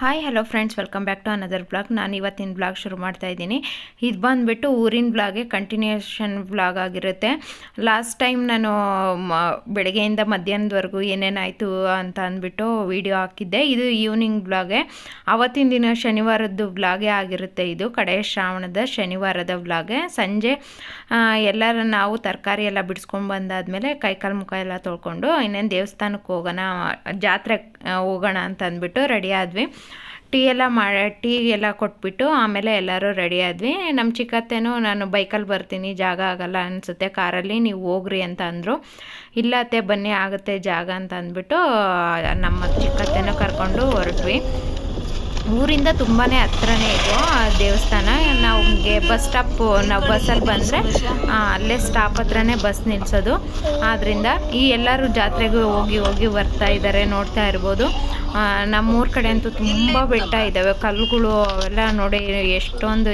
Hi hello friends welcome back to another blog ನಾನು ಇವತ್ತಿನ blog ಶುರು ಮಾಡ್ತಾ ಇದ್ದೀನಿ. ಇದು ಬಂದುಬಿಟ್ಟು ಊರಿನ ಬ್ಲಾಗೆ ಕಂಟಿನ್ಯೂಷನ್ ಬ್ಲಾಗ್ ಆಗಿರುತ್ತೆ. ಲಾಸ್ಟ್ ಟೈಮ್ ನಾನು ಬೆಳಗ್ಗೆಯಿಂದ ಮಧ್ಯಾಹ್ನದವರೆಗೂ ಏನೇನಾಯಿತು ಅಂತ ಅಂದ್ಬಿಟ್ಟು ವಿಡಿಯೋ ಹಾಕಿದ್ದೆ. ಇದು ಈವ್ನಿಂಗ್ ಬ್ಲಾಗೆ ಆವತ್ತಿನ ದಿನ ಶನಿವಾರದ್ದು ಬ್ಲಾಗೇ ಆಗಿರುತ್ತೆ ಇದು. ಕಡೆ ಶ್ರಾವಣದ ಶನಿವಾರದ ಬ್ಲಾಗೆ ಸಂಜೆ ಎಲ್ಲರ ನಾವು ತರಕಾರಿ ಎಲ್ಲ ಬಿಡಿಸ್ಕೊಂಡು ಬಂದಾದಮೇಲೆ ಕೈಕಾಲು ಮುಖ ಎಲ್ಲ ತೊಳ್ಕೊಂಡು ಇನ್ನೇನು ದೇವಸ್ಥಾನಕ್ಕೆ ಹೋಗೋಣ ಜಾತ್ರೆ ಹೋಗೋಣ ಅಂತ ಅಂದ್ಬಿಟ್ಟು ರೆಡಿ ಆದ್ವಿ. ಟೀ ಎಲ್ಲ ಮಾಡಿ, ಟೀ ಎಲ್ಲ ಕೊಟ್ಬಿಟ್ಟು ಆಮೇಲೆ ಎಲ್ಲರೂ ರೆಡಿ ಆದ್ವಿ. ನಮ್ಮ ಚಿಕ್ಕತ್ತೆನೂ ನಾನು ಬೈಕಲ್ಲಿ ಬರ್ತೀನಿ, ಜಾಗ ಆಗಲ್ಲ ಅನಿಸುತ್ತೆ, ಕಾರಲ್ಲಿ ನೀವು ಹೋಗ್ರಿ ಅಂತ ಅಂದರು. ಇಲ್ಲ ಅತ್ತೆ, ಬನ್ನಿ, ಆಗುತ್ತೆ ಜಾಗ ಅಂತ ಅಂದ್ಬಿಟ್ಟು ನಮ್ಮ ಚಿಕ್ಕತ್ತೇನೋ ಕರ್ಕೊಂಡು ಹೊರಟ್ವಿ. ಊರಿಂದ ತುಂಬಾ ಹತ್ರನೇ ಇದು ದೇವಸ್ಥಾನ. ನಮಗೆ ಬಸ್ ಸ್ಟಾಪ್, ನಾವು ಬಸ್ಸಲ್ಲಿ ಬಂದರೆ ಅಲ್ಲೇ ಸ್ಟಾಪ್ ಹತ್ರನೇ ಬಸ್ ನಿಲ್ಲಿಸೋದು ಆದ್ದರಿಂದ ಈ ಎಲ್ಲರೂ ಜಾತ್ರೆಗೆ ಹೋಗಿ ಹೋಗಿ ಬರ್ತಾ ಇದ್ದಾರೆ ನೋಡ್ತಾ ಇರ್ಬೋದು. ನಮ್ಮೂರ ಕಡೆ ಅಂತೂ ತುಂಬ ಬೆಟ್ಟ ಇದ್ದಾವೆ ಕಲ್ಲುಗಳು ಅವೆಲ್ಲ ನೋಡಿ ಎಷ್ಟೊಂದು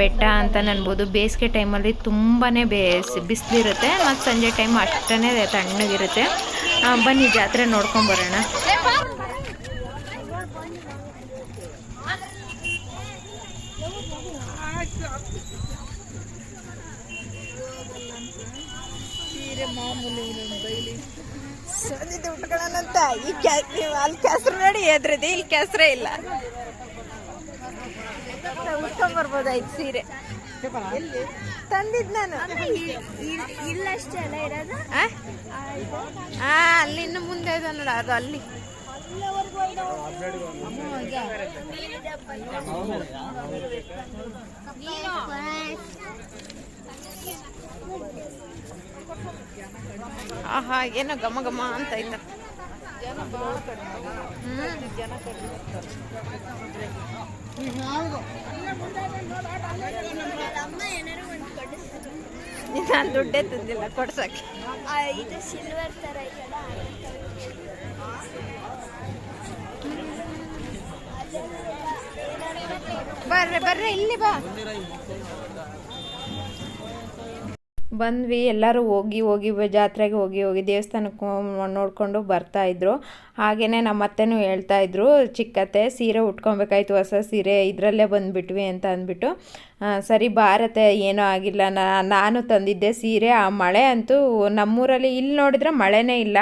ಬೆಟ್ಟ ಅಂತ ಅನ್ಬೋದು. ಬೇಸಿಗೆ ಟೈಮಲ್ಲಿ ತುಂಬಾ ಬೇಸ್ ಬಿಸಿಲಿರುತ್ತೆ. ಮತ್ತು ಸಂಜೆ ಟೈಮ್ ಅಷ್ಟೇ ತಣ್ಣಗಿರುತ್ತೆ. ಬನ್ನಿ ಜಾತ್ರೆ ನೋಡ್ಕೊಂಬರೋಣ ಸಂದಿದ್ದು ಉಟ್ಕೊಳ್ಳೋಣಂತ. ಈ ಕ್ಯಾ ನೀವು ಅಲ್ಲಿ ಕೆಸರು ನೋಡಿ ಎದ್ರದೆ ಇಲ್ಲಿ ಕೆಸರೇ ಇಲ್ಲ. ಉಟ್ಕೊಂಬರ್ಬೋದಾಯ್ತು ಸೀರೆ. ತಂದಿದ್ ನಾನು. ಇಲ್ಲಷ್ಟೇ ಅಲ್ಲ ಇರೋದು? ಆ, ಅಲ್ಲಿ ಇನ್ನು ಮುಂದೆ ಇದೆ ನೋಡ ಅದು ಅಲ್ಲಿ. ಆಹಾ, ಏನೋ ಘಮ ಘಮ ಅಂತ ಇಲ್ಲ ನಾನು ದುಡ್ಡೇ ತಂದಿಲ್ಲ ಕೊಡ್ಸಕ್ಕೆ. ಇದು ಸಿಲ್ವರ್ ಇದೆಯಲ್ಲ ಬರ್ರಿ ಬರ್ರಿ, ಇಲ್ಲಿ ಬಾ. ಬಂದ್ವಿ, ಎಲ್ಲರೂ ಹೋಗಿ ಹೋಗಿ ಜಾತ್ರೆಗೆ ಹೋಗಿ ಹೋಗಿ ದೇವಸ್ಥಾನಕ್ಕೆ ನೋಡಿಕೊಂಡು ಬರ್ತಾಯಿದ್ರು ಹಾಗೆಯೇ ನಮ್ಮ ಅತ್ತೆನೂ ಹೇಳ್ತಾಯಿದ್ರು ಚಿಕ್ಕತ್ತೆ ಸೀರೆ ಉಟ್ಕೊಬೇಕಾಯ್ತು, ಹೊಸ ಸೀರೆ ಇದರಲ್ಲೇ ಬಂದುಬಿಟ್ವಿ ಅಂತ ಅಂದ್ಬಿಟ್ಟು. ಸರಿ ಭಾರತೆ ಏನೂ ಆಗಿಲ್ಲ. ನಾನು ತಂದಿದ್ದೆ ಸೀರೆ, ಆ ಮಳೆ ಅಂತೂ ನಮ್ಮೂರಲ್ಲಿ ಇಲ್ಲಿ ನೋಡಿದ್ರೆ ಮಳೆನೇ ಇಲ್ಲ.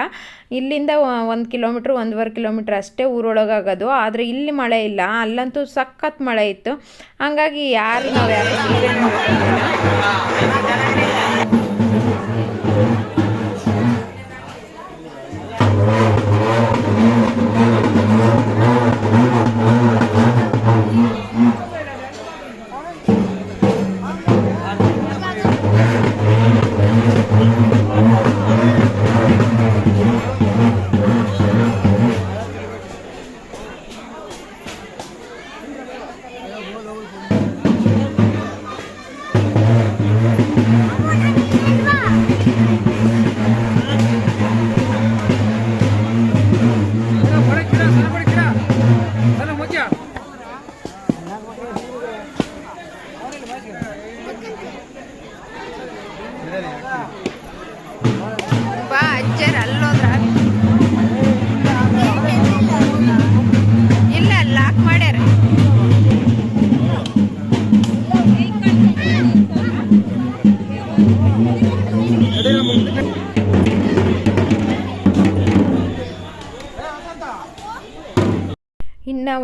ಇಲ್ಲಿಂದ ಒಂದು ಕಿಲೋಮೀಟ್ರ್, ಒಂದೂವರೆ ಕಿಲೋಮೀಟ್ರ್ ಅಷ್ಟೇ ಊರೊಳಗಾಗೋದು, ಆದರೆ ಇಲ್ಲಿ ಮಳೆ ಇಲ್ಲ. ಅಲ್ಲಂತೂ ಸಖತ್ ಮಳೆ ಇತ್ತು. ಹಂಗಾಗಿ ಯಾರು ನಾವು ಯಾರು ಸೀರೆ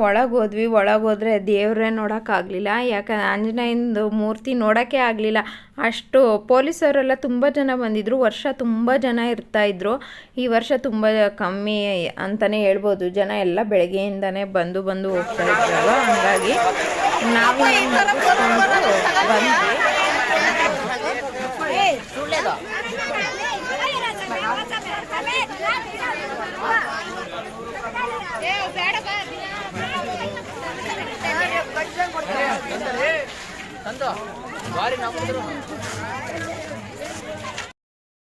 ಒಳಗೆ ಹೋದ್ವಿ ಒಳಗೆ ಹೋದರೆ ದೇವ್ರೇ ನೋಡೋಕ್ಕಾಗಲಿಲ್ಲ ಯಾಕಂದ್ರೆ ಆಂಜನೇಯಂದು ಮೂರ್ತಿ ನೋಡೋಕ್ಕೆ ಆಗಲಿಲ್ಲ. ಅಷ್ಟು ಪೊಲೀಸವರೆಲ್ಲ ತುಂಬ ಜನ ಬಂದಿದ್ದರು ವರ್ಷ ತುಂಬ ಜನ ಇರ್ತಾಯಿದ್ರು ಈ ವರ್ಷ ತುಂಬ ಕಮ್ಮಿ ಅಂತಲೇ ಹೇಳ್ಬೋದು. ಜನ ಎಲ್ಲ ಬೆಳಗ್ಗೆಯಿಂದನೇ ಬಂದು ಬಂದು ಹೋಗ್ತಾ ಇದ್ರಲ್ವ? ಹಾಗಾಗಿ ನಾವು ಬಂದ್ವಿ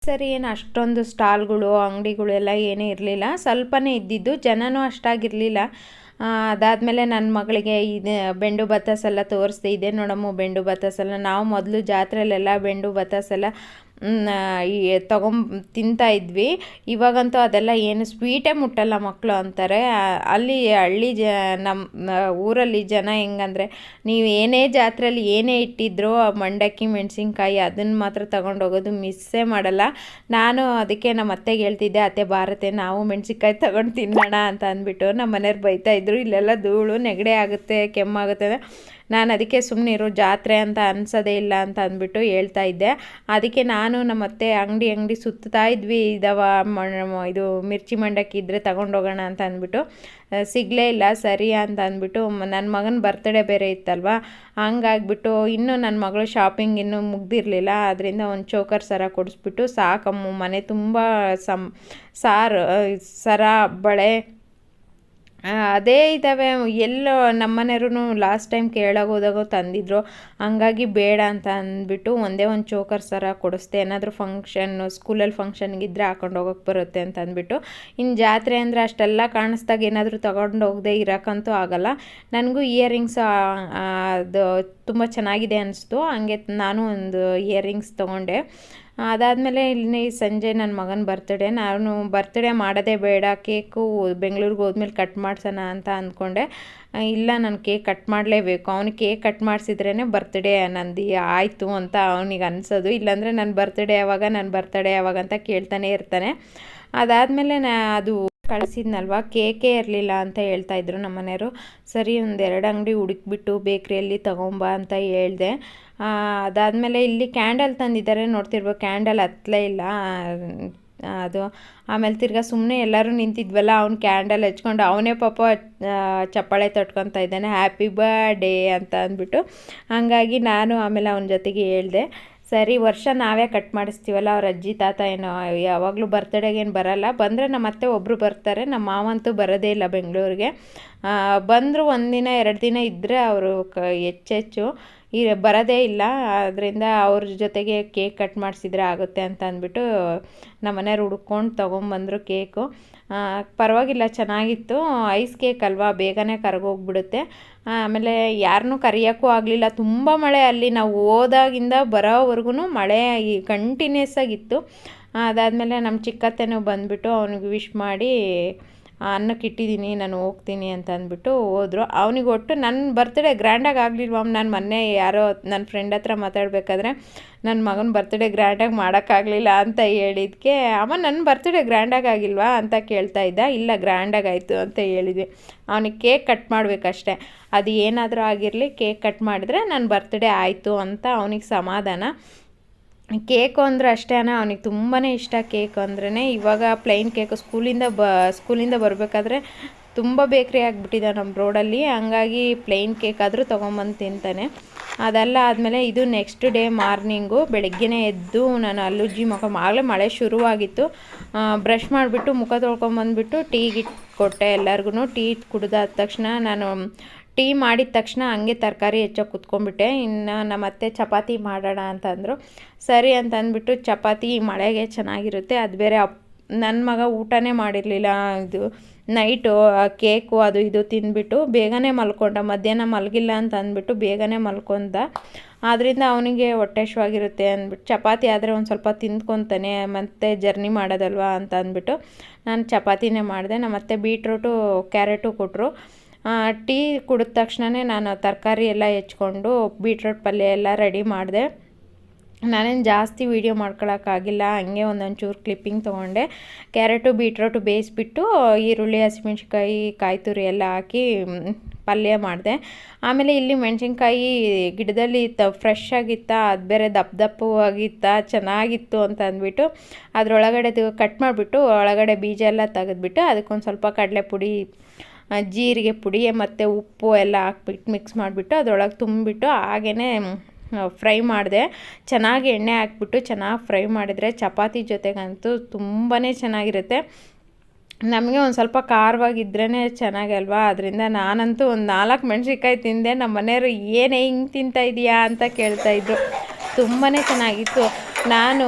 ಸರಿ ಏನು ಅಷ್ಟೊಂದು ಸ್ಟಾಲ್ಗಳು ಅಂಗಡಿಗಳು ಎಲ್ಲ ಏನೂ ಇರಲಿಲ್ಲ. ಸ್ವಲ್ಪನೇ ಇದ್ದಿದ್ದು ಜನನೂ ಅಷ್ಟಾಗಿರಲಿಲ್ಲ. ಅದಾದಮೇಲೆ ನನ್ನ ಮಗಳಿಗೆ ಇದು ಬೆಂಡು ಬತ್ತಾಸೆಲ್ಲ ತೋರಿಸ್ದೆ. ಇದೆ ನೋಡಮ್ಮ ಬೆಂಡು ಬತ್ತಾಸೆಲ್ಲ ನಾವು ಮೊದಲು ಜಾತ್ರೆಯಲ್ಲೆಲ್ಲ ಬೆಂಡು ಬತ್ತಾಸ್ ಎಲ್ಲ ಮ್, ಈ ತಗೊಂಬ, ತಿಂತಾ ಇದ್ವಿ. ಇವಾಗಂತೂ ಅದೆಲ್ಲ ಏನು ಸ್ವೀಟೇ ಮುಟ್ಟಲ್ಲ ಮಕ್ಕಳು ಅಂತಾರೆ. ಅಲ್ಲಿ ಹಳ್ಳಿ ಜ ನಮ್ಮ ಊರಲ್ಲಿ ಜನ ಹೆಂಗಂದ್ರೆ ನೀವು ಏನೇ ಜಾತ್ರೆಯಲ್ಲಿ ಏನೇ ಇಟ್ಟಿದ್ರು ಮಂಡಕ್ಕಿ, ಮೆಣಸಿನ್ಕಾಯಿ ಅದನ್ನು ಮಾತ್ರ ತಗೊಂಡೋಗೋದು ಮಿಸ್ಸೇ ಮಾಡಲ್ಲ. ನಾನು ಅದಕ್ಕೆ ನಮ್ಮ ಅತ್ತೆಗೆ ಹೇಳ್ತಿದ್ದೆ, ಅತ್ತೆ ಭಾರತೆ ನಾವು ಮೆಣಸಿನ್ಕಾಯಿ ತಗೊಂಡು ತಿನ್ನೋಣ ಅಂತ ಅಂದ್ಬಿಟ್ಟು. ನಮ್ಮ ಮನೆಯವ್ರು ಬೈತಾ ಇದ್ರು, ಇಲ್ಲೆಲ್ಲ ಧೂಳು ನೆಗಡೆ ಆಗುತ್ತೆ ಕೆಮ್ಮಾಗುತ್ತೆ ನಾನು ಅದಕ್ಕೆ ಸುಮ್ಮನೆ ಇರೋ ಜಾತ್ರೆ ಅಂತ ಅನ್ಸೋದೇ ಇಲ್ಲ ಅಂತ ಅಂದ್ಬಿಟ್ಟು ಹೇಳ್ತಾ ಇದ್ದೆ. ಅದಕ್ಕೆ ನಾನು ನಮ್ಮ ಅತ್ತೆ ಅಂಗಡಿ ಅಂಗಡಿ ಸುತ್ತಾ ಇದ್ವಿ. ಇದಾವ ಇದು ಮಿರ್ಚಿ ಮಂಡಕ್ಕಿ ಇದ್ದರೆ ತಗೊಂಡೋಗೋಣ ಅಂತ ಅಂದ್ಬಿಟ್ಟು ಸಿಗಲೇ ಇಲ್ಲ, ಸರಿ ಅಂತ ಅಂದ್ಬಿಟ್ಟು ನನ್ನ ಮಗನ ಬರ್ತಡೇ ಬೇರೆ ಇತ್ತಲ್ವ? ಹಂಗಾಗ್ಬಿಟ್ಟು ಇನ್ನೂ ನನ್ನ ಮಗಳು ಶಾಪಿಂಗ್ ಇನ್ನೂ ಮುಗ್ದಿರಲಿಲ್ಲ. ಅದರಿಂದ ಒಂದು ಚೋಕರ್ ಸರ ಕೊಡಿಸ್ಬಿಟ್ಟು ಸಾಕಮ್ಮ ಮನೆ ತುಂಬ ಸಮ್, ಸಾರು ಸರ, ಬಳೆ ಅದೇ ಇದ್ದಾವೆ ಎಲ್ಲೋ ನಮ್ಮನೆಯವರು ಲಾಸ್ಟ್ ಟೈಮ್ ಕೇಳಾಗ ಹೋದಾಗ ತಂದಿದ್ರು. ಹಂಗಾಗಿ ಬೇಡ ಅಂತ ಅಂದ್ಬಿಟ್ಟು ಒಂದೇ ಒಂದು ಚೋಕರ್ ಸರ ಕೊಡಿಸ್ದೆ. ಏನಾದರೂ ಫಂಕ್ಷನ್ ಸ್ಕೂಲಲ್ಲಿ ಫಂಕ್ಷನ್ಗಿದ್ರೆ ಹಾಕೊಂಡು ಹೋಗೋಕೆ ಬರುತ್ತೆ ಅಂತ ಅಂದ್ಬಿಟ್ಟು. ಇನ್ನು ಜಾತ್ರೆ ಅಂದರೆ ಅಷ್ಟೆಲ್ಲ ಕಾಣಿಸ್ದಾಗ ಏನಾದರೂ ತಗೊಂಡು ಹೋಗದೆ ಇರೋಕ್ಕಂತೂ ಆಗಲ್ಲ. ನನಗೂ ಇಯರಿಂಗ್ಸ್ ಅದು ತುಂಬ ಚೆನ್ನಾಗಿದೆ ಅನಿಸ್ತು. ಹಂಗೆ ನಾನು ಒಂದು ಇಯರಿಂಗ್ಸ್ ತೊಗೊಂಡೆ. ಅದಾದಮೇಲೆ ಇಲ್ಲಿ ಸಂಜೆ ನನ್ನ ಮಗನ ಬರ್ತಡೇ ನಾನು ಬರ್ತ್ಡೇ ಮಾಡೋದೇ ಬೇಡ ಕೇಕು ಬೆಂಗಳೂರಿಗೆ ಹೋದ್ಮೇಲೆ ಕಟ್ ಮಾಡ್ಸೋಣ ಅಂತ ಅಂದ್ಕೊಂಡೆ ಇಲ್ಲ, ನಾನು ಕೇಕ್ ಕಟ್ ಮಾಡಲೇಬೇಕು. ಅವ್ನಿಗೆ ಕೇಕ್ ಕಟ್ ಮಾಡಿಸಿದ್ರೇ ಬರ್ತ್ಡೇ ನಂದು, ಆಯಿತು ಅಂತ ಅವನಿಗೆ ಅನ್ಸೋದು. ಇಲ್ಲಾಂದರೆ ನನ್ನ ಬರ್ತಡೇ ಯಾವಾಗ ನನ್ನ ಬರ್ತಡೇ ಯಾವಾಗ ಅಂತ ಕೇಳ್ತಾನೆ ಇರ್ತಾನೆ. ಅದಾದಮೇಲೆ ನಾ ಅದು ಕಳಿಸಿದ್ನಲ್ವ? ಕೇಕೇ ಇರಲಿಲ್ಲ ಅಂತ ಹೇಳ್ತಾ ಇದ್ರು ನಮ್ಮ ಮನೆಯವರು. ಸರಿ, ಒಂದೆರಡು ಅಂಗಡಿ ಹುಡುಕ್ಬಿಟ್ಟು ಬೇಕ್ರಿಯಲ್ಲಿ ತಗೊಂಬಾ ಅಂತ ಹೇಳಿದೆ. ಅದಾದಮೇಲೆ ಇಲ್ಲಿ ಕ್ಯಾಂಡಲ್ ತಂದಿದ್ದಾರೆ. ನೋಡ್ತಿರ್ಬೋದು, ಕ್ಯಾಂಡಲ್ ಹತ್ತಲೇ ಇಲ್ಲ. ಅದು ಆಮೇಲೆ ತಿರ್ಗಾ ಸುಮ್ಮನೆ ಎಲ್ಲರೂ ನಿಂತಿದ್ವಲ್ಲ, ಅವ್ನು ಕ್ಯಾಂಡಲ್ ಹಚ್ಕೊಂಡು ಅವನೇ ಪಾಪ ಚಪ್ಪಾಳೆ ತಟ್ಕೊತಾ ಇದ್ದಾನೆ. ಹ್ಯಾಪಿ ಬರ್ಡೇ ಅಂತ ಅಂದ್ಬಿಟ್ಟು. ಹಾಗಾಗಿ ನಾನು ಆಮೇಲೆ ಅವನ ಜೊತೆಗೆ ಹೇಳಿದೆ. ಸರಿ, ವರ್ಷ ನಾವೇ ಕಟ್ ಮಾಡಿಸ್ತೀವಲ್ಲ, ಅವ್ರ ಅಜ್ಜಿ, ತಾತ ಏನೋ, ಯಾವಾಗಲೂ ಬರ್ತಡೇಗೇನು ಬರಲ್ಲ. ಬಂದರೆ ನಮ್ಮ ಅತ್ತೆ ಒಬ್ಬರು ಬರ್ತಾರೆ ನಮ್ಮ ಮಾವಂತೂ ಬರೋದೇ ಇಲ್ಲ ಬೆಂಗಳೂರಿಗೆ. ಬಂದರೂ ಒಂದಿನ ಎರಡು ದಿನ ಇದ್ದರೆ ಅವರು ಕ ಹೆಚ್ಚೆಚ್ಚು ಈ, ಬರೋದೇ ಇಲ್ಲ. ಅದರಿಂದ ಅವ್ರ ಜೊತೆಗೆ ಕೇಕ್ ಕಟ್ ಮಾಡಿಸಿದ್ರೆ ಆಗುತ್ತೆ ಅಂತ ಅಂದ್ಬಿಟ್ಟು ನಮ್ಮ ಮನೆಯವ್ರು ಹುಡ್ಕೊಂಡು ತೊಗೊಂಬಂದರು ಕೇಕು ಪರವಾಗಿಲ್ಲ, ಚೆನ್ನಾಗಿತ್ತು. ಐಸ್ ಕೇಕ್ ಅಲ್ವಾ, ಬೇಗನೆ ಕರಗೋಗ್ಬಿಡುತ್ತೆ. ಆಮೇಲೆ ಯಾರನ್ನೂ ಕರೆಯೋಕ್ಕೂ ಆಗಲಿಲ್ಲ. ತುಂಬ ಮಳೆ ಅಲ್ಲಿ, ನಾವು ಹೋದಾಗಿಂದ ಬರೋವರೆಗೂ ಮಳೆ ಈ ಕಂಟಿನ್ಯೂಸ್ ಆಗಿತ್ತು. ಅದಾದಮೇಲೆ ನಮ್ಮ ಚಿಕ್ಕತ್ತೆನೂ ಬಂದುಬಿಟ್ಟು ಅವ್ನಿಗೆ ವಿಶ್ ಮಾಡಿ ಅನ್ನಕ್ಕೆ ಇಟ್ಟಿದ್ದೀನಿ, ನಾನು ಹೋಗ್ತೀನಿ ಅಂತ ಅಂದ್ಬಿಟ್ಟು ಹೋದರು. ಅವನಿಗೆ ಒಟ್ಟು ನನ್ನ ಬರ್ತ್ಡೇ ಗ್ರ್ಯಾಂಡಾಗಿ ಆಗಲಿಲ್ವಮ್ಮ ನಾನು ಮೊನ್ನೆ ಯಾರೋ ನನ್ನ ಫ್ರೆಂಡ್ ಹತ್ರ ಮಾತಾಡಬೇಕಾದ್ರೆ ನನ್ನ ಮಗನ ಬರ್ತ್ಡೇ ಗ್ರ್ಯಾಂಡಾಗಿ ಮಾಡೋಕ್ಕಾಗಲಿಲ್ಲ ಅಂತ ಹೇಳಿದ್ಕೆ, ಅಮ್ಮ ನನ್ನ ಬರ್ತ್ಡೇ ಗ್ರ್ಯಾಂಡಾಗಿ ಆಗಿಲ್ವಾ? ಅಂತ ಕೇಳ್ತಾ ಇದ್ದ. ಇಲ್ಲ ಗ್ರ್ಯಾಂಡಾಗಿ ಆಯಿತು ಅಂತ ಹೇಳಿದ್ವಿ. ಅವನಿಗೆ ಕೇಕ್ ಕಟ್ ಮಾಡಬೇಕಷ್ಟೆ. ಅದು ಏನಾದರೂ ಆಗಿರಲಿ, ಕೇಕ್ ಕಟ್ ಮಾಡಿದ್ರೆ ನನ್ನ ಬರ್ತ್ಡೇ ಆಯಿತು ಅಂತ ಅವನಿಗೆ ಸಮಾಧಾನ. ಕೇಕು ಅಂದರೆ ಅಷ್ಟೇ ಅವನಿಗೆ ತುಂಬಾ ಇಷ್ಟ ಕೇಕು ಅಂದ್ರೇ ಇವಾಗ ಪ್ಲೈನ್ ಕೇಕು ಸ್ಕೂಲಿಂದ ಬ, ಸ್ಕೂಲಿಂದ ಬರಬೇಕಾದ್ರೆ ತುಂಬ ಬೇಕ್ರಿ ಆಗಿಬಿಟ್ಟಿದೆ ನಮ್ಮ ರೋಡಲ್ಲಿ ಹಂಗಾಗಿ ಪ್ಲೈನ್ ಕೇಕ್ ಆದರೂ ತೊಗೊಂಬಂದು ತಿಂತಾನೆ. ಅದೆಲ್ಲ ಆದಮೇಲೆ ಇದು ನೆಕ್ಸ್ಟ್ ಡೇ ಮಾರ್ನಿಂಗು ಬೆಳಗ್ಗೆನೇ ಎದ್ದು ನಾನು ಅಲ್ಲುಜ್ಜಿ ಮುಖ ಆಗಲೇ ಮಳೆ ಶುರುವಾಗಿತ್ತು. ಬ್ರಷ್ ಮಾಡಿಬಿಟ್ಟು ಮುಖ ತೊಳ್ಕೊಂಬಂದ್ಬಿಟ್ಟು ಟೀಗೆ ಕೊಟ್ಟೆ ಎಲ್ಲರಿಗೂ ಟೀ ಕುಡಿದಾದ ತಕ್ಷಣ ನಾನು ಟೀ ಮಾಡಿದ ತಕ್ಷಣ ಹಂಗೆ ತರಕಾರಿ ಹೆಚ್ಚೋಕೆ ಕುತ್ಕೊಂಡ್ಬಿಟ್ಟೆ. ಇನ್ನು ನಮ್ಮ ಅತ್ತೆ ಚಪಾತಿ ಮಾಡೋಣ ಅಂತಂದರು ಸರಿ ಅಂತ ಅಂದ್ಬಿಟ್ಟು ಚಪಾತಿ ಮಳೆಗೆ ಚೆನ್ನಾಗಿರುತ್ತೆ. ಅದು ಬೇರೆ ಅಪ್ ನನ್ನ ಮಗ ಊಟನೇ ಮಾಡಿರಲಿಲ್ಲ. ಇದು ನೈಟು ಕೇಕು ಅದು ಇದು ತಿಂದ್ಬಿಟ್ಟು ಬೇಗನೆ ಮಲ್ಕೊಂಡ. ಮಧ್ಯಾಹ್ನ ಮಲಗಿಲ್ಲ ಅಂತ ಅಂದ್ಬಿಟ್ಟು ಬೇಗನೆ ಮಲ್ಕೊಂಡ ಆದ್ದರಿಂದ ಅವನಿಗೆ ಹೊಟ್ಟೆ ಹಶ್ವಾಗಿರುತ್ತೆ ಅಂದ್ಬಿಟ್ಟು ಚಪಾತಿ ಆದರೆ ಒಂದು ಸ್ವಲ್ಪ ತಿಂದ್ಕೊತಾನೆ. ಮತ್ತು ಜರ್ನಿ ಮಾಡೋದಲ್ವಾ ಅಂತ ಅಂದ್ಬಿಟ್ಟು ನಾನು ಚಪಾತಿನೇ ಮಾಡಿದೆ. ನಮ್ಮ ಅತ್ತೆ ಬೀಟ್ರೂಟು ಕ್ಯಾರೆಟು ಕೊಟ್ಟರು ಟೀ ಕುಡಿದ ತಕ್ಷಣವೇ ನಾನು ತರಕಾರಿ ಎಲ್ಲ ಹೆಚ್ಕೊಂಡು ಬೀಟ್ರೋಟ್ ಪಲ್ಯ ಎಲ್ಲ ರೆಡಿ ಮಾಡಿದೆ. ನಾನೇನು ಜಾಸ್ತಿ ವೀಡಿಯೋ ಮಾಡ್ಕೊಳಕ್ಕಾಗಿಲ್ಲ, ಹಂಗೆ ಒಂದೊಂದು ಚೂರು ಕ್ಲಿಪ್ಪಿಂಗ್ ತೊಗೊಂಡೆ. ಕ್ಯಾರೆಟು, ಬೀಟ್ರೋಟು ಬೇಯಿಸ್ಬಿಟ್ಟು ಈರುಳ್ಳಿ, ಹಸಿಮೆಣ್ಸಿನ್ಕಾಯಿ ಕಾಯಿ ತುರಿ ಎಲ್ಲ ಹಾಕಿ ಪಲ್ಯ ಮಾಡಿದೆ. ಆಮೇಲೆ ಇಲ್ಲಿ ಮೆಣಸಿನ್ಕಾಯಿ ಗಿಡದಲ್ಲಿ ತ ಫ್ರೆಶ್ ಆಗಿತ್ತಾ, ಅದು ಬೇರೆ ದಪ್ಪ ದಪ್ಪವಾಗಿತ್ತ ಚೆನ್ನಾಗಿತ್ತು ಅಂತ ಅಂದ್ಬಿಟ್ಟು ಅದರೊಳಗಡೆದು ಕಟ್ ಮಾಡಿಬಿಟ್ಟು, ಒಳಗಡೆ ಬೀಜ ಎಲ್ಲ ತೆಗೆದ್ಬಿಟ್ಟು ಅದಕ್ಕೊಂದು ಸ್ವಲ್ಪ ಕಡಲೆ ಪುಡಿ ಜೀರಿಗೆ ಪುಡಿ, ಮತ್ತು ಉಪ್ಪು ಎಲ್ಲ ಹಾಕ್ಬಿಟ್ಟು ಮಿಕ್ಸ್ ಮಾಡಿಬಿಟ್ಟು ಅದರೊಳಗೆ ತುಂಬಿಬಿಟ್ಟು ಹಾಗೇ ಫ್ರೈ ಮಾಡಿದೆ. ಚೆನ್ನಾಗಿ ಎಣ್ಣೆ ಹಾಕ್ಬಿಟ್ಟು ಚೆನ್ನಾಗಿ ಫ್ರೈ ಮಾಡಿದರೆ ಚಪಾತಿ ಜೊತೆಗಂತೂ ತುಂಬಾ ಚೆನ್ನಾಗಿರುತ್ತೆ. ನಮಗೆ ಒಂದು ಸ್ವಲ್ಪ ಖಾರವಾಗಿದ್ರೇ ಚೆನ್ನಾಗಲ್ವಾ? ಅದರಿಂದ ನಾನಂತೂ ಒಂದು ನಾಲ್ಕು ಮೆಣಸಿನ್ಕಾಯಿ ತಿಂದೆ. ನಮ್ಮ ಮನೆಯವರು ಏನೇ ಹಿಂಗೆ ತಿಂತಾ ಇದೀಯಾ ಅಂತ ಕೇಳ್ತಾಯಿದ್ರು ತುಂಬಾ ಚೆನ್ನಾಗಿತ್ತು. ನಾನು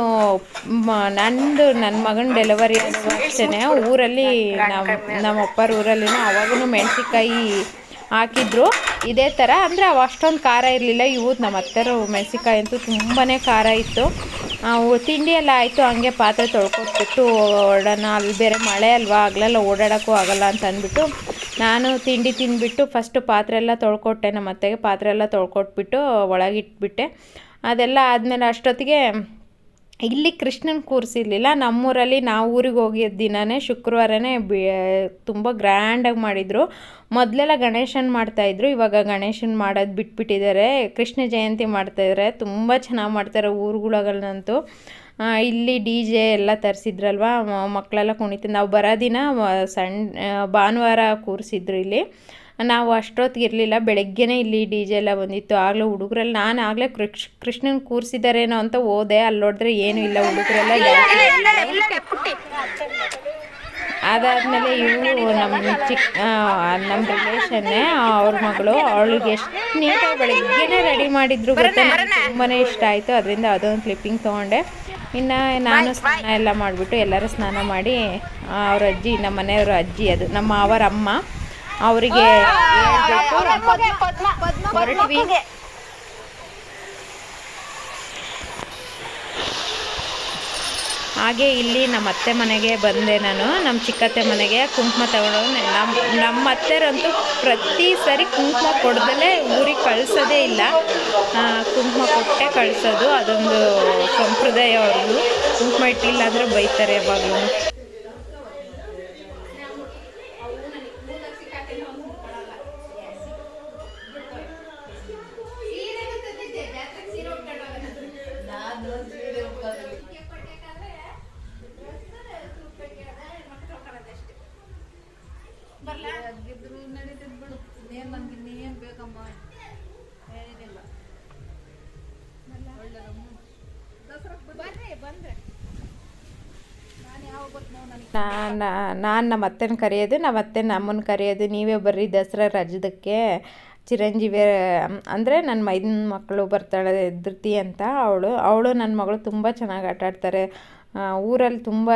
ನಂದು ನನ್ನ ಮಗನ ಡೆಲಿವರಿ ಅಷ್ಟೇ ಊರಲ್ಲಿ ನಮ್ಮ ನಮ್ಮ ಅಪ್ಪರ ಊರಲ್ಲಿ ಅವಾಗೂ ಮೆಣಸಿನ್ಕಾಯಿ ಹಾಕಿದ್ರು. ಇದೇ ಥರ ಅಂದರೆ ಅವು ಅಷ್ಟೊಂದು ಖಾರ ಇರಲಿಲ್ಲ. ಇವು ನಮ್ಮ ಅತ್ತೆರು ಮೆಣಸಿನ್ಕಾಯಿ ಅಂತೂ ತುಂಬಾ ಖಾರ ಇತ್ತು. ಆ, ಉ- ತಿಂಡಿ ಎಲ್ಲ ಆಯಿತು. ಹಂಗೆ ಪಾತ್ರೆ ತೊಳ್ಕೊಟ್ಬಿಟ್ಟು ಓಡೋಣ. ಅಲ್ಲಿ ಬೇರೆ ಮಳೆ ಅಲ್ವಾ? ಆಗಲೆಲ್ಲ ಓಡಾಡೋಕ್ಕೂ ಆಗಲ್ಲ ಅಂತ ಅಂದ್ಬಿಟ್ಟು ನಾನು ತಿಂಡಿ ತಿಂದ್ಬಿಟ್ಟು ಫಸ್ಟು ಪಾತ್ರೆ ಎಲ್ಲ ತೊಳ್ಕೊಟ್ಟೆ. ನಮ್ಮ ಅತ್ತೆಗೆ ಪಾತ್ರೆ ಎಲ್ಲ ತೊಳ್ಕೊಟ್ಬಿಟ್ಟು ಒಳಗಿಟ್ಬಿಟ್ಟೆ. ಅದೆಲ್ಲ ಆದಮೇಲೆ ಅಷ್ಟೊತ್ತಿಗೆ ಇಲ್ಲಿ ಕೃಷ್ಣನ ಕೂರಿಸಿರ್ಲಿಲ್ಲ ನಮ್ಮೂರಲ್ಲಿ ನಾವು ಊರಿಗೆ ಹೋಗಿದ್ದ ದಿನವೇ ಶುಕ್ರವಾರನೇ ಬಿ ತುಂಬ ಗ್ರ್ಯಾಂಡಾಗಿ ಮಾಡಿದರು. ಮೊದಲೆಲ್ಲ ಗಣೇಶನ ಮಾಡ್ತಾಯಿದ್ರು ಇವಾಗ ಗಣೇಶನ ಮಾಡೋದು ಬಿಟ್ಬಿಟ್ಟಿದ್ದಾರೆ ಕೃಷ್ಣ ಜಯಂತಿ ಮಾಡ್ತಾಯಿದ್ದಾರೆ ತುಂಬ ಚೆನ್ನಾಗಿ ಮಾಡ್ತಾರೆ ಊರುಗಳಲ್ಲಂತೂ. ಇಲ್ಲಿ ಡಿ ಜೆ ಎಲ್ಲ ತರಿಸಿದ್ರಲ್ವ? ಮಕ್ಕಳೆಲ್ಲ ಕುಣಿತ, ನಾವು ಬರೋ ದಿನ ಸಣ್ಣ ಭಾನುವಾರ ಕೂರಿಸಿದ್ರು ಇಲ್ಲಿ. ನಾವು ಅಷ್ಟೊತ್ತಿಗೆ ಇರಲಿಲ್ಲ. ಬೆಳಗ್ಗೆನೇ ಇಲ್ಲಿ ಡಿ ಜೆ ಎಲ್ಲ ಬಂದಿತ್ತು. ಆಗಲೇ ಹುಡುಗರೆಲ್ಲ ನಾನು ಆಗಲೇ ಕೃಷ್ ಕೃಷ್ಣನ ಕೂರಿಸಿದಾರೇನೋ ಅಂತ ಓದೆ ಅಲ್ಲಿ ನೋಡಿದ್ರೆ ಏನೂ ಇಲ್ಲ. ಹುಡುಗರೆಲ್ಲ ಅದಾದಮೇಲೆ ಇವರು ನಮ್ಮ ಚಿಕ್ಕ ನಮ್ಮ ರಿಲೇಷನ್ನೇ ಅವ್ರ ಮಗಳು ಅವಳಿಗೆ ಎಷ್ಟು ನೀಟಾಗಿ ಬೆಳಗ್ಗೆನೇ ರೆಡಿ ಮಾಡಿದ್ರು ಗೊತ್ತಾ ತುಂಬಾ ಇಷ್ಟ ಆಯಿತು. ಅದರಿಂದ ಅದೊಂದು ಕ್ಲಿಪ್ಪಿಂಗ್ ತೊಗೊಂಡೆ. ಇನ್ನು ನಾನು ಸ್ನಾನ ಎಲ್ಲ ಮಾಡಿಬಿಟ್ಟು ಎಲ್ಲರೂ ಸ್ನಾನ ಮಾಡಿ ಅವ್ರ ಅಜ್ಜಿ ನಮ್ಮ ಮನೆಯವ್ರ ಅಜ್ಜಿ ಅದು ನಮ್ಮ ಅವರ ಅಮ್ಮ ಅವರಿಗೆ ಹೊರಟ್ವಿ. ಹಾಗೆ ಇಲ್ಲಿ ನಮ್ಮ ಅತ್ತೆ ಮನೆಗೆ ಬಂದೆ ನಾನು. ನಮ್ಮ ಚಿಕ್ಕತ್ತೆ ಮನೆಗೆ ಕುಂಕುಮ ತಗೊಂಡು ನಮ್ಮ ನಮ್ಮ ಅತ್ತೆರಂತೂ ಪ್ರತಿ ಸರಿ ಕುಂಕುಮ ಕೊಡ್ದಲೇ ಊರಿಗೆ ಕಳಿಸೋದೇ ಇಲ್ಲ. ಕುಂಕುಮ ಕೊಟ್ಟೆ ಕಳಿಸೋದು. ಅದೊಂದು ಸಂಪ್ರದಾಯ ಅವ್ರದ್ದು. ಕುಂಕುಮ ಇಟ್ಟಿಲ್ಲ ಅಂದರೆ ಬೈತಾರೆ ಯಾವಾಗಲೂ. ನಾನು ನಮ್ಮ ಅತ್ತೆನ ಕರೆಯೋದು ನಮ್ಮ ಅತ್ತೆ ನಮ್ಮನ್ನು ಕರೆಯೋದು, ನೀವೇ ಬರ್ರಿ ದಸರಾ ರಜದಕ್ಕೆ. ಚಿರಂಜೀವಿ, ಅಂದರೆ ನನ್ನ ಮೈದನ ಮಕ್ಕಳು ಬರ್ತಾಳೆ, ಧೃತಿ ಅಂತ ಅವಳು. ಅವಳು ನನ್ನ ಮಗಳು ತುಂಬ ಚೆನ್ನಾಗಿ ಆಟ ಆಡ್ತಾರೆ. ಊರಲ್ಲಿ ತುಂಬ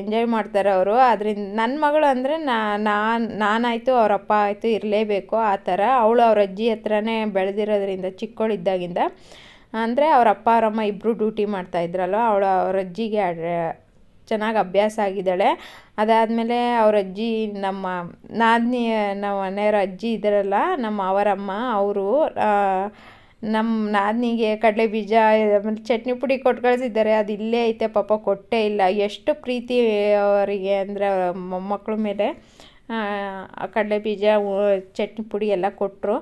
ಎಂಜಾಯ್ ಮಾಡ್ತಾರೆ ಅವರು. ಅದರಿಂದ ನನ್ನ ಮಗಳು ಅಂದರೆ ನಾನು ನಾನಾಯಿತು ಅವರಪ್ಪ ಆಯಿತು ಇರಲೇಬೇಕು ಆ ಥರ. ಅವಳು ಅವ್ರ ಅಜ್ಜಿ ಹತ್ರನೇ ಬೆಳೆದಿರೋದ್ರಿಂದ ಚಿಕ್ಕವಳಿದ್ದಾಗಿಂದ ಅಂದರೆ ಅವ್ರ ಅಪ್ಪ ಅವರಮ್ಮ ಇಬ್ಬರು ಡ್ಯೂಟಿ ಮಾಡ್ತಾಯಿದ್ರಲ್ವ ಅವಳು ಅವ್ರ ಅಜ್ಜಿಗೆ ಚೆನ್ನಾಗಿ ಅಭ್ಯಾಸ ಆಗಿದ್ದಾಳೆ. ಅದಾದಮೇಲೆ ಅವ್ರ ಅಜ್ಜಿ ನಮ್ಮ ನಾದಿನಿ, ನಮ್ಮ ಮನೆಯವ್ರ ಅಜ್ಜಿ ಇದ್ದಾರಲ್ಲ, ನಮ್ಮ ಅವರಮ್ಮ, ಅವರು ನಮ್ಮ ನಾದಿನಿಗೆ ಕಡಲೆ ಬೀಜ, ಆಮೇಲೆ ಚಟ್ನಿ ಪುಡಿ ಕೊಟ್ಟು ಕಳಿಸಿದ್ದಾರೆ. ಅದು ಇಲ್ಲೇ ಐತೆ ಪಾಪ, ಕೊಟ್ಟೇ ಇಲ್ಲ. ಎಷ್ಟು ಪ್ರೀತಿ ಅವರಿಗೆ ಅಂದರೆ ಮೊಮ್ಮಕ್ಕಳ ಮೇಲೆ. ಕಡಲೆ ಬೀಜ ಚಟ್ನಿ ಪುಡಿ ಎಲ್ಲ ಕೊಟ್ಟರು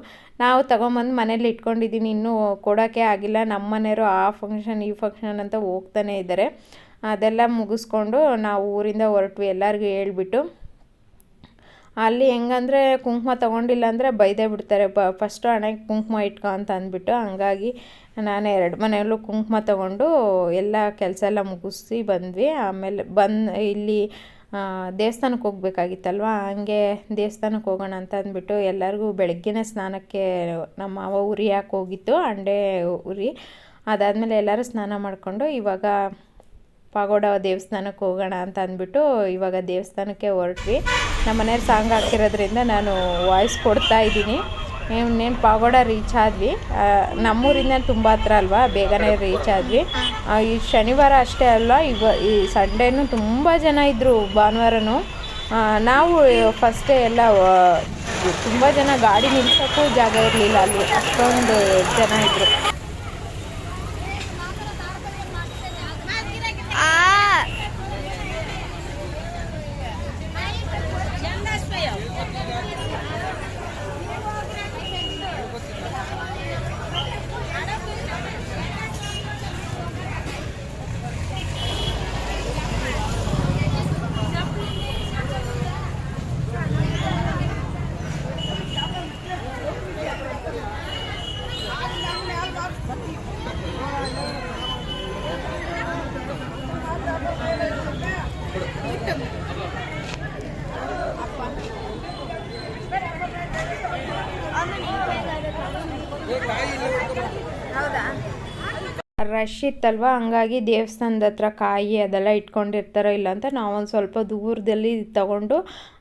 ನಾವು ತಗೊಂಬಂದು ಮನೇಲಿ ಇಟ್ಕೊಂಡಿದ್ದೀನಿ. ಇನ್ನೂ ಕೊಡೋಕ್ಕೆ ಆಗಿಲ್ಲ. ನಮ್ಮ ಮನೆಯವರು ಆ ಫಂಕ್ಷನ್ ಈ ಫಂಕ್ಷನ್ ಅಂತ ಹೋಗ್ತಾನೆ ಇದ್ದಾರೆ. ಅದೆಲ್ಲ ಮುಗಿಸ್ಕೊಂಡು ನಾವು ಊರಿಂದ ಹೊರಟ್ವಿ, ಎಲ್ಲರಿಗೂ ಹೇಳ್ಬಿಟ್ಟು. ಅಲ್ಲಿ ಹೆಂಗಂದ್ರೆ ಕುಂಕುಮ ತೊಗೊಂಡಿಲ್ಲ ಅಂದರೆ ಬೈದೇ ಬಿಡ್ತಾರೆ. ಬ ಫಸ್ಟು ಹಣೆಗೆ ಕುಂಕುಮ ಇಟ್ಕೊ ಅಂತ ಅಂದ್ಬಿಟ್ಟು ಹಂಗಾಗಿ ನಾನು ಎರಡು ಮನೆಯಲ್ಲೂ ಕುಂಕುಮ ತೊಗೊಂಡು ಎಲ್ಲ ಕೆಲಸ ಎಲ್ಲ ಮುಗಿಸಿ ಬಂದ್ವಿ. ಆಮೇಲೆ ಬಂದು ಇಲ್ಲಿ ದೇವಸ್ಥಾನಕ್ಕೆ ಹೋಗ್ಬೇಕಾಗಿತ್ತಲ್ವ? ಹಂಗೆ ದೇವಸ್ಥಾನಕ್ಕೆ ಹೋಗೋಣ ಅಂತ ಅಂದ್ಬಿಟ್ಟು ಎಲ್ಲರಿಗೂ ಬೆಳಗ್ಗೆನೇ ಸ್ನಾನಕ್ಕೆ ನಮ್ಮ ಮಾವ ಉರಿ ಹಾಕೋಗಿತ್ತು ಅಂಡೆ ಉರಿ ಅದಾದಮೇಲೆ ಎಲ್ಲರೂ ಸ್ನಾನ ಮಾಡಿಕೊಂಡು ಇವಾಗ ಪಾಗೋಡ ದೇವಸ್ಥಾನಕ್ಕೆ ಹೋಗೋಣ ಅಂತ ಅಂದ್ಬಿಟ್ಟು ಇವಾಗ ದೇವಸ್ಥಾನಕ್ಕೆ ಹೊರಟ್ವಿ. ನಮ್ಮ ಮನೆಯವ್ರು ಸಾಂಗ್ ಹಾಕಿರೋದ್ರಿಂದ ನಾನು ವಾಯ್ಸ್ ಕೊಡ್ತಾ ಇದ್ದೀನಿ. ಇನ್ನೇನು ಪಾಗೋಡ ರೀಚ್ ಆದ್ವಿ. ನಮ್ಮೂರಿಂದ ತುಂಬ ಹತ್ರ ಅಲ್ವಾ? ಬೇಗನೆ ರೀಚ್ ಆದ್ವಿ. ಈ ಶನಿವಾರ ಅಷ್ಟೇ ಅಲ್ಲ, ಇವ ಈ ಸಂಡೇನೂ ತುಂಬ ಜನ ಇದ್ದರು ಭಾನುವಾರನೂ. ನಾವು ಫಸ್ಟೇ ಎಲ್ಲ ತುಂಬ ಜನ ಗಾಡಿ ನಿಲ್ಸೋಕ್ಕೂ ಜಾಗ ಇರಲಿಲ್ಲ ಅಲ್ಲಿ. ಅಷ್ಟೊಂದು ಜನ ಇದ್ದರು ರಶ್ ಇತ್ತಲ್ವ ಹಂಗಾಗಿ ದೇವಸ್ಥಾನದ ಹತ್ರ ಕಾಯಿ ಅದೆಲ್ಲ ಇಟ್ಕೊಂಡಿರ್ತಾರೋ ಇಲ್ಲ ಅಂತ ನಾವೊಂದು ಸ್ವಲ್ಪ ದೂರದಲ್ಲಿ ತಗೊಂಡು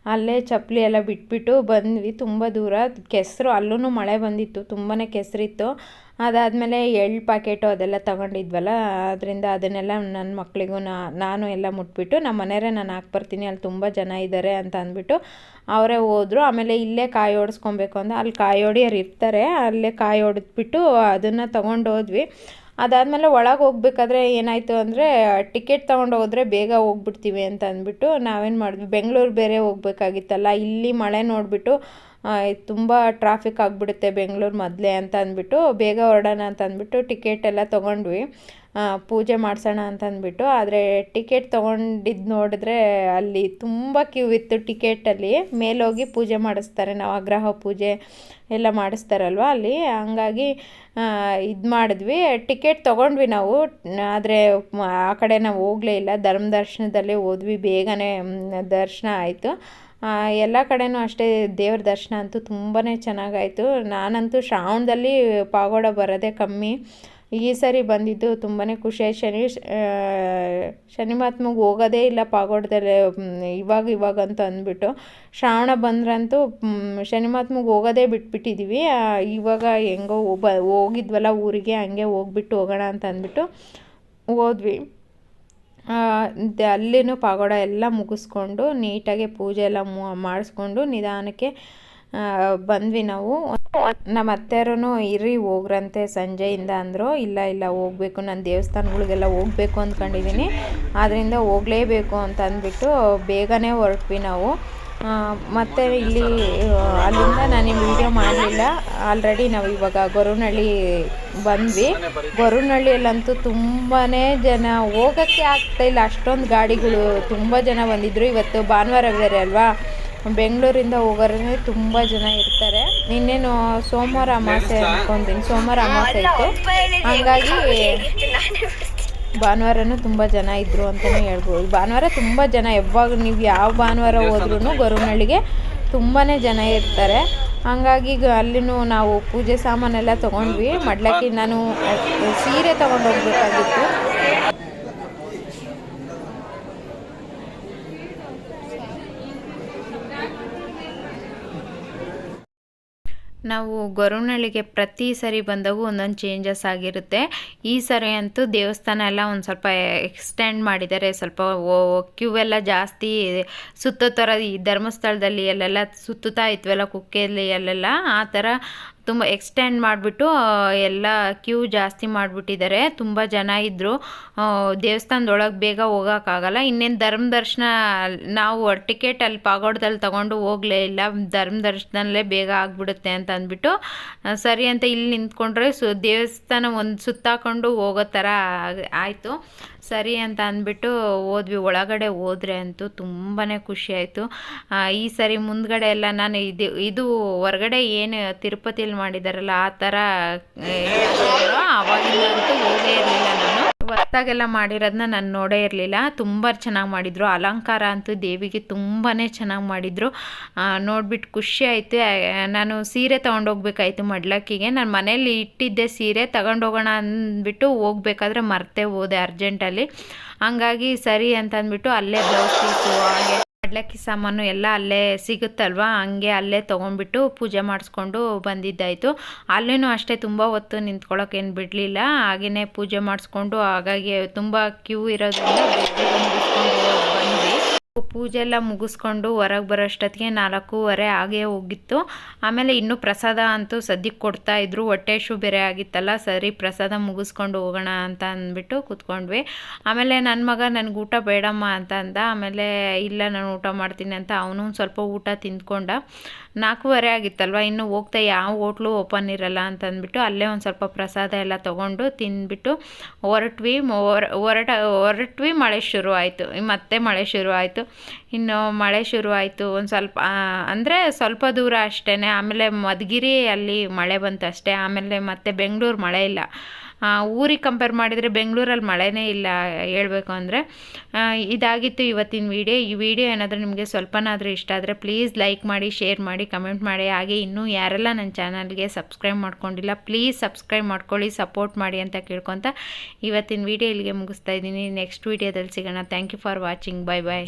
ಅಲ್ಲೇ ಚಪ್ಪಲಿ ಎಲ್ಲ ಬಿಟ್ಬಿಟ್ಟು ಬಂದ್ವಿ. ತುಂಬ ದೂರ. ಕೆಸರು ಅಲ್ಲೂ ಮಳೆ ಬಂದಿತ್ತು. ತುಂಬಾ ಕೆಸರಿತ್ತು. ಅದಾದಮೇಲೆ ಎಳ್ಳು ಪ್ಯಾಕೆಟು ಅದೆಲ್ಲ ತಗೊಂಡಿದ್ವಲ್ಲ, ಅದರಿಂದ ಅದನ್ನೆಲ್ಲ ನನ್ನ ಮಕ್ಕಳಿಗೂ ನಾನು ಎಲ್ಲ ಮುಟ್ಬಿಟ್ಟು ನಮ್ಮ ಮನೆಯವರೇ ನಾನು ಹಾಕ್ಬರ್ತೀನಿ ಅಲ್ಲಿ ತುಂಬ ಜನ ಇದ್ದಾರೆ ಅಂತ ಅಂದ್ಬಿಟ್ಟು ಅವರೇ ಹೋದರು. ಆಮೇಲೆ ಇಲ್ಲೇ ಕಾಯಿ ಓಡಿಸ್ಕೊಬೇಕು ಅಂತ, ಅಲ್ಲಿ ಕಾಯಿ ಹೊಡಿಯೋರು ಇರ್ತಾರೆ, ಅಲ್ಲೇ ಕಾಯಿ ಹೊಡೆದ್ಬಿಟ್ಟು ಅದನ್ನು ತೊಗೊಂಡು ಹೋದ್ವಿ. ಅದಾದಮೇಲೆ ಒಳಗೆ ಹೋಗ್ಬೇಕಾದ್ರೆ ಏನಾಯಿತು ಅಂದರೆ ಟಿಕೆಟ್ ತೊಗೊಂಡು ಹೋದರೆ ಬೇಗ ಹೋಗ್ಬಿಡ್ತೀವಿ ಅಂತ ಅಂದ್ಬಿಟ್ಟು ನಾವೇನು ಮಾಡಿದ್ವಿ, ಬೆಂಗಳೂರು ಬೇರೆ ಹೋಗ್ಬೇಕಾಗಿತ್ತಲ್ಲ, ಇಲ್ಲಿ ಮಳೆ ನೋಡಿಬಿಟ್ಟು ತುಂಬ ಟ್ರಾಫಿಕ್ ಆಗಿಬಿಡುತ್ತೆ ಬೆಂಗಳೂರು ಮೊದಲೇ ಅಂತ ಅಂದ್ಬಿಟ್ಟು, ಬೇಗ ಹೊರಡೋಣ ಅಂತ ಅಂದ್ಬಿಟ್ಟು ಟಿಕೆಟ್ ಎಲ್ಲ ತೊಗೊಂಡ್ವಿ. ಪೂಜೆ ಮಾಡಿಸೋಣ ಅಂತ ಅಂದ್ಬಿಟ್ಟು, ಆದರೆ ಟಿಕೆಟ್ ತೊಗೊಂಡಿದ್ದು ನೋಡಿದ್ರೆ ಅಲ್ಲಿ ತುಂಬ ಕ್ಯೂ ಇತ್ತು ಟಿಕೆಟಲ್ಲಿ ಮೇಲೋಗಿ ಪೂಜೆ ಮಾಡಿಸ್ತಾರೆ ಆಗ್ರಹ ಪೂಜೆ ಎಲ್ಲ ಮಾಡಿಸ್ತಾರಲ್ವ ಅಲ್ಲಿ. ಹಂಗಾಗಿ ಇದು ಮಾಡಿದ್ವಿ. ಟಿಕೆಟ್ ತೊಗೊಂಡ್ವಿ ನಾವು, ಆದರೆ ಆ ಕಡೆ ನಾವು ಹೋಗಲೇ ಇಲ್ಲ. ಧರ್ಮ ದರ್ಶನದಲ್ಲೇ ಹೋದ್ವಿ, ಬೇಗನೆ ದರ್ಶನ ಆಯಿತು. ಎಲ್ಲ ಕಡೆಯೂ ಅಷ್ಟೇ ದೇವ್ರ ದರ್ಶನ ಅಂತೂ ತುಂಬಾ ಚೆನ್ನಾಗಾಯಿತು. ನಾನಂತೂ ಶ್ರಾವಣದಲ್ಲಿ ಪಾಗೋಡ ಬರೋದೇ ಕಮ್ಮಿ. ಈ ಸರಿ ಬಂದಿದ್ದು ತುಂಬಾ ಖುಷಿ ಶನಿ ಶನಿ ಮಹಾತ್ಮಗೆ ಹೋಗೋದೇ ಇಲ್ಲ ಪಾಗೋಡದಲ್ಲಿ ಇವಾಗ ಇವಾಗ ಅಂತ ಅಂದ್ಬಿಟ್ಟು. ಶ್ರಾವಣ ಬಂದ್ರಂತೂ ಶನಿ ಮಹಾತ್ಮಗೆ ಹೋಗೋದೇ ಬಿಟ್ಬಿಟ್ಟಿದ್ದೀವಿ ಇವಾಗ ಹೆಂಗೋ ಬ ಹೋಗಿದ್ವಲ್ಲ ಊರಿಗೆ, ಹಂಗೆ ಹೋಗ್ಬಿಟ್ಟು ಹೋಗೋಣ ಅಂತ ಅಂದ್ಬಿಟ್ಟು ಹೋದ್ವಿ. ಅಲ್ಲಿನೂ ಪಗೋಡ ಎಲ್ಲ ಮುಗಿಸ್ಕೊಂಡು ನೀಟಾಗಿ ಪೂಜೆ ಎಲ್ಲ ಮಾಡಿಸ್ಕೊಂಡು ನಿಧಾನಕ್ಕೆ ಬಂದ್ವಿ ನಾವು. ನಮ್ಮ ಅತ್ತೆಯರೂ ಇರಿ ಹೋಗ್ರಂತೆ ಸಂಜೆಯಿಂದ ಅಂದರು. ಇಲ್ಲ ಇಲ್ಲ, ಹೋಗಬೇಕು. ನಾನು ದೇವಸ್ಥಾನಗಳಿಗೆಲ್ಲ ಹೋಗಬೇಕು ಅಂದ್ಕೊಂಡಿದ್ದೀನಿ. ಆದ್ದರಿಂದ ಹೋಗಲೇಬೇಕು ಅಂತ ಅಂದ್ಬಿಟ್ಟು ಬೇಗನೆ ಹೊರಟ್ವಿ ನಾವು. ಮತ್ತೆ ಇಲ್ಲಿ ಅಲ್ಲಿಂದ ನಾನು ವಿಡಿಯೋ ಮಾಡಲಿಲ್ಲ. ಆಲ್ರೆಡಿ ನಾವು ಇವಾಗ ಗೊರವನಹಳ್ಳಿ ಬಂದ್ವಿ. ಗೊರವನಹಳ್ಳಿಯಲ್ಲಂತೂ ತುಂಬಾ ಜನ ಹೋಗೋಕ್ಕೆ ಇಲ್ಲ. ಅಷ್ಟೊಂದು ಗಾಡಿಗಳು ತುಂಬ ಜನ ಬಂದಿದ್ದರು ಇವತ್ತು ಭಾನುವಾರ ಬೇರೆ ಅಲ್ವಾ? ಬೆಂಗಳೂರಿಂದ ಹೋಗೋರೇ ತುಂಬ ಜನ ಇರ್ತಾರೆ. ಇನ್ನೇನು ಸೋಮವಾರ ಅಮಾವಾಸ್ಯೆ ಅನ್ಕೊಂತೀನಿ. ಸೋಮವಾರ ಅಮಾಸೆ ಇತ್ತು ಹಂಗಾಗಿ ಭಾನುವಾರನೂ ತುಂಬ ಜನ ಇದ್ದರು ಅಂತಲೇ ಹೇಳ್ಬೋದು. ಭಾನುವಾರ ತುಂಬ ಜನ ಯಾವಾಗ ನೀವು ಯಾವ ಭಾನುವಾರ ಹೋದ್ರೂ ಗೊರವನಹಳ್ಳಿಗೆ ತುಂಬಾ ಜನ ಇರ್ತಾರೆ. ಹಂಗಾಗಿ ಈಗ ಅಲ್ಲಿನೂ ನಾವು ಪೂಜೆ ಸಾಮಾನೆಲ್ಲ ತೊಗೊಂಡ್ವಿ. ಮಡ್ಲಕ್ಕಿ ನಾನು ಸೀರೆ ತೊಗೊಂಡು ನಾವು ಗೊರವನಹಳ್ಳಿಗೆ ಪ್ರತಿ ಸರಿ ಬಂದಾಗೂ ಒಂದೊಂದು ಚೇಂಜಸ್ ಆಗಿರುತ್ತೆ. ಈ ಸರಿ ಅಂತೂ ದೇವಸ್ಥಾನ ಎಲ್ಲ ಒಂದು ಸ್ವಲ್ಪ ಎಕ್ಸ್ಟೆಂಡ್ ಮಾಡಿದ್ದಾರೆ. ಸ್ವಲ್ಪ ಕ್ಯೂ ಎಲ್ಲ ಜಾಸ್ತಿ ಸುತ್ತೋ ಥರ ಈ ಧರ್ಮಸ್ಥಳದಲ್ಲಿ ಅಲ್ಲೆಲ್ಲ ಸುತ್ತುತ್ತಾ ಇದ್ವಲ್ಲ, ಕುಕ್ಕೆಯಲ್ಲಿ ಅಲ್ಲೆಲ್ಲ, ಆ ಥರ ತುಂಬ ಎಕ್ಸ್ಟೆಂಡ್ ಮಾಡಿಬಿಟ್ಟು ಎಲ್ಲ ಕ್ಯೂ ಜಾಸ್ತಿ ಮಾಡಿಬಿಟ್ಟಿದ್ದಾರೆ. ತುಂಬ ಜನ ಇದ್ದರು ದೇವಸ್ಥಾನದೊಳಗೆ ಬೇಗ ಹೋಗೋಕ್ಕಾಗಲ್ಲ. ಇನ್ನೇನು ಧರ್ಮ ದರ್ಶನ, ನಾವು ಟಿಕೆಟ್ ಅಲ್ಲಿ ಪಾಗೋಡದಲ್ಲಿ ತೊಗೊಂಡು ಹೋಗಲೇ ಇಲ್ಲ. ಧರ್ಮ ದರ್ಶನದಲ್ಲೇ ಬೇಗ ಆಗಿಬಿಡುತ್ತೆ ಅಂತ ಅಂದ್ಬಿಟ್ಟು ಸರಿ ಅಂತ ಇಲ್ಲಿ ನಿಂತ್ಕೊಂಡ್ರೆ ಸು, ದೇವಸ್ಥಾನ ಒಂದು ಸುತ್ತಾಕೊಂಡು ಹೋಗೋ ಥರ ಆಯಿತು. ಸರಿ ಅಂತ ಅಂದ್ಬಿಟ್ಟು ಹೋದ್ವಿ. ಒಳಗಡೆ ಹೋದ್ರೆ ಅಂತೂ ತುಂಬಾ ಖುಷಿ ಆಯಿತು. ಈ ಸರಿ ಮುಂದ್ಗಡೆ ಎಲ್ಲ ನಾನು ಇದು ಇದು ಹೊರಗಡೆ ಏನು ತಿರುಪತಿಯಲ್ಲಿ ಮಾಡಿದಾರಲ್ಲ, ಆ ಥರ ಅವಾಗಿಂದಂತೂ ಹೋಗೇ ಇರಲಿಲ್ಲ ನಾನು. ಹೊಸ್ದಾಗೆಲ್ಲ ಮಾಡಿರೋದನ್ನ ನಾನು ನೋಡೇ ಇರಲಿಲ್ಲ. ತುಂಬ ಚೆನ್ನಾಗಿ ಮಾಡಿದರು. ಅಲಂಕಾರ ಅಂತೂ ದೇವಿಗೆ ತುಂಬಾ ಚೆನ್ನಾಗಿ ಮಾಡಿದರು. ನೋಡಿಬಿಟ್ಟು ಖುಷಿ ಆಯಿತು. ನಾನು ಸೀರೆ ತೊಗೊಂಡೋಗ್ಬೇಕಾಯ್ತು ಮಡ್ಲಕ್ಕಿಗೆ. ನಾನು ಮನೇಲಿ ಇಟ್ಟಿದ್ದೆ ಸೀರೆ. ತಗೊಂಡೋಗೋಣ ಅಂದ್ಬಿಟ್ಟು ಹೋಗ್ಬೇಕಾದ್ರೆ ಮರ್ತೆ ಹೋದೆ ಅರ್ಜೆಂಟಲ್ಲಿ. ಹಂಗಾಗಿ ಸರಿ ಅಂತ ಅಂದ್ಬಿಟ್ಟು ಅಲ್ಲೇ ಬ್ಲೌಸ್ ಪೀಸು ಹಾಗೆ ಮಡ್ಲಕ್ಕಿ ಸಾಮಾನು ಎಲ್ಲ ಅಲ್ಲೇ ಸಿಗುತ್ತಲ್ವಾ? ಹಂಗೆ ಅಲ್ಲೇ ತೊಗೊಂಡ್ಬಿಟ್ಟು ಪೂಜೆ ಮಾಡಿಸ್ಕೊಂಡು ಬಂದಿದ್ದಾಯಿತು. ಅಲ್ಲೇನು ಅಷ್ಟೇ ತುಂಬ ಹೊತ್ತು ನಿಂತ್ಕೊಳ್ಳೋಕೇನು ಬಿಡಲಿಲ್ಲ. ಹಾಗೆಯೇ ಪೂಜೆ ಮಾಡಿಸ್ಕೊಂಡು ಹಾಗಾಗಿ ತುಂಬ ಕ್ಯೂ ಇರೋದ್ರಿಂದ ಪೂಜೆ ಎಲ್ಲ ಮುಗಿಸ್ಕೊಂಡು ಹೊರಗೆ ಬರೋಷ್ಟೊತ್ತಿಗೆ ನಾಲ್ಕೂವರೆ ಹಾಗೆ ಹೋಗಿತ್ತು. ಆಮೇಲೆ ಇನ್ನೂ ಪ್ರಸಾದ ಅಂತೂ ಸದ್ಯಕ್ಕೆ ಕೊಡ್ತಾ ಇದ್ರು. ಹೊಟ್ಟೆ ಶೂ ಬೇರೆ ಆಗಿತ್ತಲ್ಲ, ಸರಿ ಪ್ರಸಾದ ಮುಗಿಸ್ಕೊಂಡು ಹೋಗೋಣ ಅಂತ ಅಂದ್ಬಿಟ್ಟು ಕೂತ್ಕೊಂಡ್ವಿ. ಆಮೇಲೆ ನನ್ನ ಮಗ ನನಗೆ ಊಟ ಬೇಡಮ್ಮ ಅಂತ ಅಂದ. ಆಮೇಲೆ ಇಲ್ಲ, ನಾನು ಊಟ ಮಾಡ್ತೀನಿ ಅಂತ ಅವನು ಸ್ವಲ್ಪ ಊಟ ತಿಂದ್ಕೊಂಡ. ನಾಲ್ಕೂವರೆ ಆಗಿತ್ತಲ್ವ? ಇನ್ನು ಹೋಗ್ತಾ ಯಾವ ಹೋಟ್ಲು ಓಪನ್ ಇರಲ್ಲ ಅಂತ ಅಂದ್ಬಿಟ್ಟು ಅಲ್ಲೇ ಒಂದು ಸ್ವಲ್ಪ ಪ್ರಸಾದ ಎಲ್ಲ ತೊಗೊಂಡು ತಿಂದ್ಬಿಟ್ಟು ಹೊರಟ್ವಿ. ಹೊರ, ಹೊರಟ, ಹೊರಟ್ವಿ ಮಳೆ ಶುರು ಆಯಿತು. ಮತ್ತೆ ಮಳೆ ಶುರು ಆಯಿತು. ಇನ್ನು ಮಳೆ ಶುರು ಆಯಿತು. ಒಂದು ಸ್ವಲ್ಪ ಅಂದರೆ ಸ್ವಲ್ಪ ದೂರ ಅಷ್ಟೇ ಆಮೇಲೆ ಮಧುಗಿರಿ ಅಲ್ಲಿ ಮಳೆ ಬಂತು ಅಷ್ಟೇ. ಆಮೇಲೆ ಮತ್ತೆ ಬೆಂಗಳೂರು ಮಳೆ ಇಲ್ಲ. ಊರಿಗೆ ಕಂಪೇರ್ ಮಾಡಿದರೆ ಬೆಂಗಳೂರಲ್ಲಿ ಮಳೆನೇ ಇಲ್ಲ, ಹೇಳಬೇಕು ಅಂದರೆ ಇದಾಗಿತ್ತು ಇವತ್ತಿನ ವಿಡಿಯೋ ಈ ವಿಡಿಯೋ ಏನಾದರೂ ನಿಮಗೆ ಸ್ವಲ್ಪನಾದರೂ ಇಷ್ಟ ಆದರೆ ಪ್ಲೀಸ್ ಲೈಕ್ ಮಾಡಿ ಶೇರ್ ಮಾಡಿ ಕಮೆಂಟ್ ಮಾಡಿ. ಹಾಗೆ ಇನ್ನೂ ಯಾರೆಲ್ಲ ನನ್ನ ಚಾನಲ್ಗೆ ಸಬ್ಸ್ಕ್ರೈಬ್ ಮಾಡ್ಕೊಂಡಿಲ್ಲ ಪ್ಲೀಸ್ ಸಬ್ಸ್ಕ್ರೈಬ್ ಮಾಡ್ಕೊಳ್ಳಿ ಸಪೋರ್ಟ್ ಮಾಡಿ ಅಂತ ಕೇಳ್ಕೊತ ಇವತ್ತಿನ ವಿಡಿಯೋ ಇಲ್ಲಿಗೆ ಮುಗಿಸ್ತಾ ಇದ್ದೀನಿ. ನೆಕ್ಸ್ಟ್ ವಿಡಿಯೋದಲ್ಲಿ ಸಿಗೋಣ. Thank you for watching bye bye